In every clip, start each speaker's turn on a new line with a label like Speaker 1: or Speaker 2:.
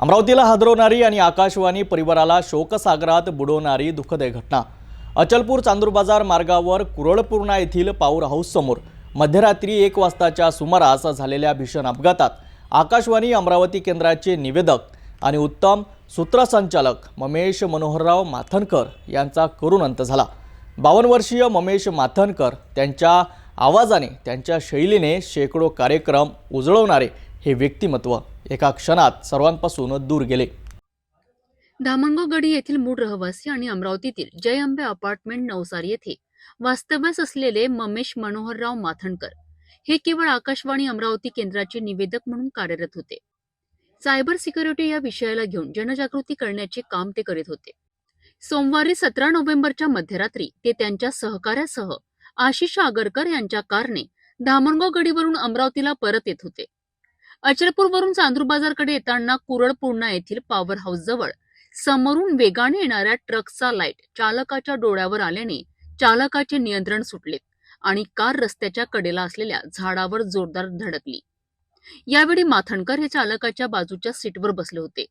Speaker 1: अमरावतीला हादरवणारी आणि आकाशवाणी परिवाराला शोकसागरात बुडवणारी दुःखद घटना. अचलपूर चांदूर बाजार मार्गावर कुरळपूर्णा येथील पॉवर हाऊससमोर मध्यरात्री एक वाजताच्या सुमारास झालेल्या भीषण अपघातात आकाशवाणी अमरावती केंद्राचे निवेदक आणि उत्तम सूत्रसंचालक ममेश मनोहरराव माथनकर यांचा करुण अंत झाला. बावन्न वर्षीय ममेश माथनकर त्यांच्या आवाजाने त्यांच्या शैलीने शेकडो कार्यक्रम उजळवणारे हे व्यक्तिमत्व एका क्षणात सर्वांपासून दूर गेले.
Speaker 2: धामणगाव गडी येथील मूळ रहिवासी आणि अमरावतीतील जय अंबे अपार्टमेंट नवसारी येथे वास्तव्यास असलेले ममेश मनोहरराव माथणकर हे केवळ आकाशवाणी अमरावती केंद्राचे निवेदक म्हणून कार्यरत होते. सायबर सिक्युरिटी या विषयाला घेऊन जनजागृती करण्याचे काम ते करीत होते. सोमवारी सतरा नोव्हेंबरच्या मध्यरात्री ते त्यांच्या सहकाऱ्यासह आशिष आगरकर यांच्या कारने धामणगाव गडीवरून अमरावतीला परत येत होते. अचलपूरवरून चांदूर बाजारकडे येताना कुरळ पूर्णा येथील पॉवर हाऊस जवळ समोरून वेगाने येणाऱ्या ट्रकचा लाइट चालकाच्या डोळ्यावर आल्याने चालकाचे नियंत्रण सुटले आणि कार रस्त्याच्या कडेला असलेल्या झाडावर जोरदार धडकली. यावेळी माथणकर हे चालकाच्या बाजूच्या सीटवर बसले होते.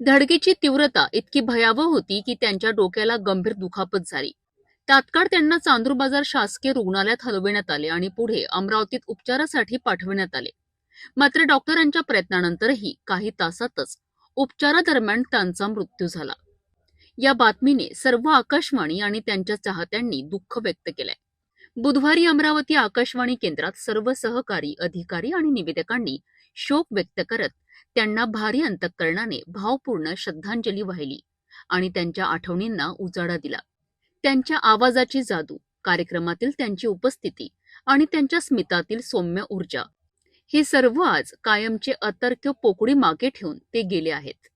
Speaker 2: धडकेची तीव्रता इतकी भयावह होती की त्यांच्या डोक्याला गंभीर दुखापत झाली. तात्काळ त्यांना चांदूर बाजार शासकीय रुग्णालयात हलविण्यात आले आणि पुढे अमरावतीत उपचारासाठी पाठविण्यात आले. मात्र डॉक्टरांच्या प्रयत्नानंतरही काही तासातच उपचारादरम्यान त्यांचा मृत्यू झाला. या बातमीने सर्व आकाशवाणी आणि त्यांच्या चाहत्यांनी दुःख व्यक्त केलंय. बुधवारी अमरावती आकाशवाणी केंद्रात सर्व सहकारी अधिकारी आणि निवेदकांनी शोक व्यक्त करत त्यांना भारी अंतकरणाने भावपूर्ण श्रद्धांजली वाहिली आणि त्यांच्या आठवणींना उजाळा दिला. त्यांच्या आवाजाची जादू कार्यक्रमातील त्यांची उपस्थिती आणि त्यांच्या स्मितातील सौम्य ऊर्जा हे सर्व आज कायमचे अतर्क्य पोकळी मागे ठेवून ते गेले आहेत.